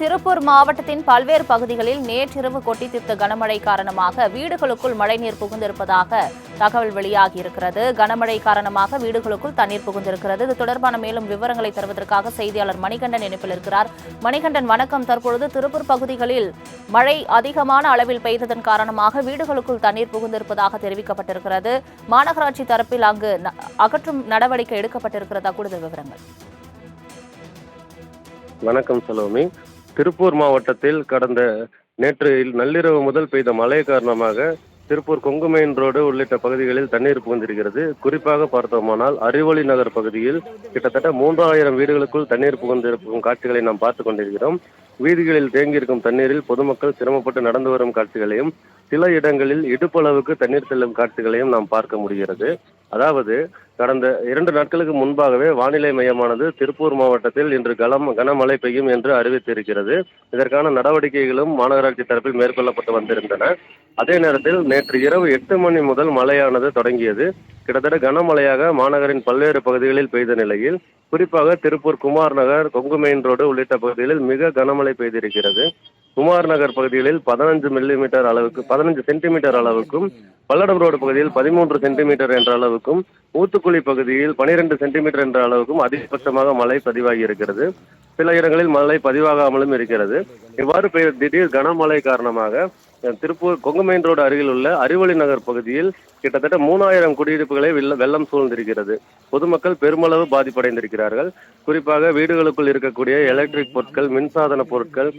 திருப்பூர் மாவட்டத்தின் பல்வேறு பகுதிகளில் நேற்றிரவு கொட்டி தீர்த்த கனமழை காரணமாக வீடுகளுக்குள் மழைநீர் புகுந்திருப்பதாக தகவல் வெளியாகியிருக்கிறது. கனமழை காரணமாக வீடுகளுக்குள் தண்ணீர் புகுந்திருக்கிறது. இது தொடர்பான மேலும் விவரங்களை தருவதற்காக செய்தியாளர் மணிகண்டன் இணைப்பில் இருக்கிறார். மணிகண்டன் வணக்கம். தற்பொழுது திருப்பூர் பகுதிகளில் மழை அதிகமான அளவில் பெய்ததன் காரணமாக வீடுகளுக்குள் தண்ணீர் புகுந்திருப்பதாக தெரிவிக்கப்பட்டிருக்கிறது. மாநகராட்சி தரப்பில் அங்கு அகற்றும் நடவடிக்கை எடுக்கப்பட்டிருக்கிறதா? கூடுதல் விவரங்கள். வணக்கம் சலோமி. திருப்பூர் மாவட்டத்தில் கடந்த நேற்று நள்ளிரவு முதல் பெய்த மழை காரணமாக திருப்பூர் கொங்கு மெயின் ரோடு உள்ளிட்ட பகுதிகளில் தண்ணீர் புகுந்திருக்கிறது. குறிப்பாக பார்த்தோமானால் அறிவொளி நகர் பகுதியில் கிட்டத்தட்ட மூன்றாயிரம் வீடுகளுக்குள் தண்ணீர் புகுந்திருக்கும் காட்சிகளை நாம் பார்த்து கொண்டிருக்கிறோம். வீதிகளில் தேங்கியிருக்கும் தண்ணீரில் பொதுமக்கள் சிரமப்பட்டு நடந்து வரும் காட்சிகளையும் சில இடங்களில் இடுப்பளவுக்கு தண்ணீர் செல்லும் காட்சிகளையும் நாம் பார்க்க முடிகிறது. அதாவது கடந்த இரண்டு நாட்களுக்கு முன்பாகவே வானிலை மையமானது திருப்பூர் மாவட்டத்தில் இன்று கலம் கனமழை பெய்யும் என்று அறிவித்திருக்கிறது. இதற்கான நடவடிக்கைகளும் மாநகராட்சி தரப்பில் மேற்கொள்ளப்பட்டு வந்திருந்தன. அதே நேரத்தில் நேற்று இரவு எட்டு மணி முதல் மழையானது தொடங்கியது. கிட்டத்தட்ட கனமழையாக மாநகரின் பல்வேறு பகுதிகளில் பெய்த நிலையில் குறிப்பாக திருப்பூர் குமார் நகர் கொங்கு மெயின் ரோடு உள்ளிட்ட பகுதிகளில் மிக கனமழை பெய்திருக்கிறது. குமார் நகர் பகுதிகளில் பதினஞ்சு மில்லிமீட்டர் அளவுக்கு பதினஞ்சு சென்டிமீட்டர் அளவுக்கும் பல்லடம் ரோடு பகுதியில் பதிமூன்று சென்டிமீட்டர் என்ற அளவுக்கும் ஊத்துக்குழி பகுதியில் பனிரெண்டு சென்டிமீட்டர் என்ற அளவுக்கும் அதிகபட்சமாக மழை பதிவாகி இருக்கிறது. சில இடங்களில் மழை பதிவாகாமலும் இருக்கிறது. இவ்வாறு பெய்த திடீர் கனமழை காரணமாக திருப்பூர் கொங்கு மெயின் ரோடு அருகில் உள்ள அறிவொளி நகர் பகுதியில் கிட்டத்தட்ட மூணாயிரம் குடியிருப்புகளை வெள்ளம் சூழ்ந்திருக்கிறது. பொதுமக்கள் பெருமளவு பாதிப்படைந்திருக்கிறார்கள். குறிப்பாக வீடுகளுக்குள் இருக்கக்கூடிய எலக்ட்ரிக் பொருட்கள் மின்சாதன பொருட்கள்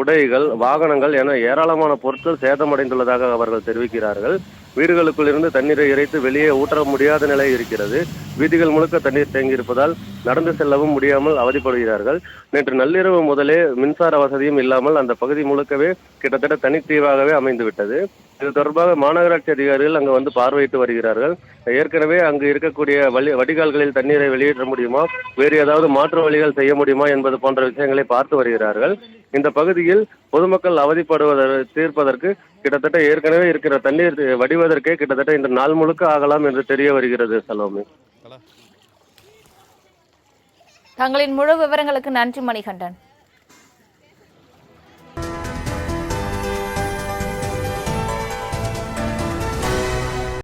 உடைகள் வாகனங்கள் என ஏராளமான பொருட்கள் சேதமடைந்துள்ளதாக அவர்கள் தெரிவிக்கிறார்கள். வீடுகளுக்குள் இருந்து தண்ணீரை இறைத்து வெளியே ஊற்ற முடியாத நிலை இருக்கிறது. வீதிகள் முழுக்க தண்ணீர் தேங்கியிருப்பதால் நடந்து செல்லவும் முடியாமல் அவதிப்படுகிறார்கள். நேற்று நள்ளிரவு முதலே மின்சார வசதியும் இல்லாமல் அந்த பகுதி முழுக்கவே கிட்டத்தட்ட தனித்தீவாகவே அமைந்து விட்டது இது தொடர்பாக மாநகராட்சி அதிகாரிகள் அங்கு வந்து பார்வையிட்டு வருகிறார்கள். ஏற்கனவே அங்கு இருக்கக்கூடிய வழி வடிகால்களில் தண்ணீரை வெளியேற்ற முடியுமா? வேறு ஏதாவது மாற்று வழிகள் செய்ய முடியுமா என்பது போன்ற விஷயங்களை பார்த்து வருகிறார்கள். இந்த பகுதியில் பொதுமக்கள் அவதிப்படுவதை தீர்ப்பதற்கு கிட்டத்தட்ட ஏற்கனவே இருக்கிற தண்ணீர் வடிவதற்கே கிட்டத்தட்ட இந்த நாள் முழுக்க ஆகலாம் என்று தெரிய வருகிறது சலோமி. தங்களின் முழு விவரங்களுக்கு நன்றி மணிகண்டன்.